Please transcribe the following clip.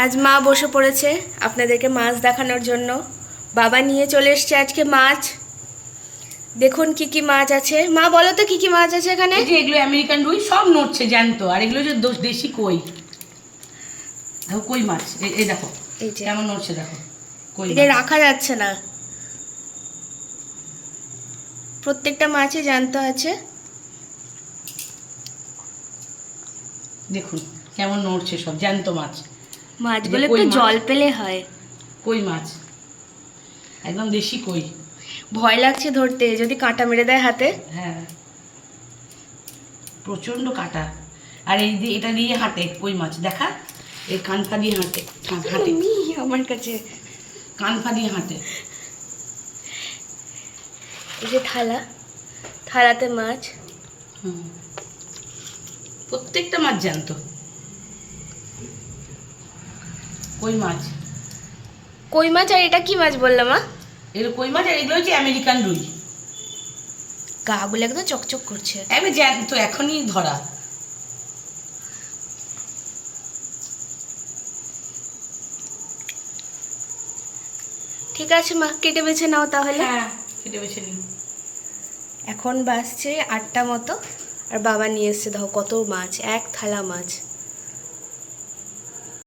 আজ মা বসে পড়েছে আপনাদেরকে মাছ দেখানোর জন্য। বাবা নিয়ে চলে এসছে আজকে মাছ। দেখুন কি কি মাছ আছে। মা বলো তো কি কি মাছ আছে এখানে? যে এগুলো আমেরিকান রুই সব নড়ছে জ্যান্ত। আর এগুলো যে দোষ- দেশি কই? দেখো কই মাছ? এই- দেখো এই যে। কেমন নড়ছে দেখো কই এটা রাখা যাচ্ছে না। প্রত্যেকটা মাছই জানতে আছে। দেখুন কেমন নড়ছে সব জ্যান্ত মাছ। মাছগুলো একটু জল পেলে হয়। কই মাছ? একদম দেশি কই। ভয় লাগছে ধরতে যদি কাঁটা মেরে দেয় হাতে। হ্যাঁ। প্রচণ্ড কাটা। আর এই দিয়ে এটা দিয়ে হাঁটে কই মাছ? দেখা? এই কানফা দিয়ে হাঁটে হা- হাঁটে। আমার কাছে। কানফা দিয়ে হাঁটে। এই যে থালা থালাতে মাছ। হুম। প্রত্যেকটা মাছ জ্যান্ত। কই মাছ? কই মাছ আর এটা কি মাছ বললাম মা? এগুলো কই মাছ আর এগুলো হচ্ছে আমেরিকান রুই। গাগুলো একদম চকচক করছে। একবার তো এখনই ধরা। ঠিক আছে মা কেটে বেছে নাও তাহলে। হ্যাঁ কেটে বেছে নিন এখন বাসছে আটটা মতো আর বাবা নিয়ে এসছে দেখো কত মাছ এক থালা মাছ।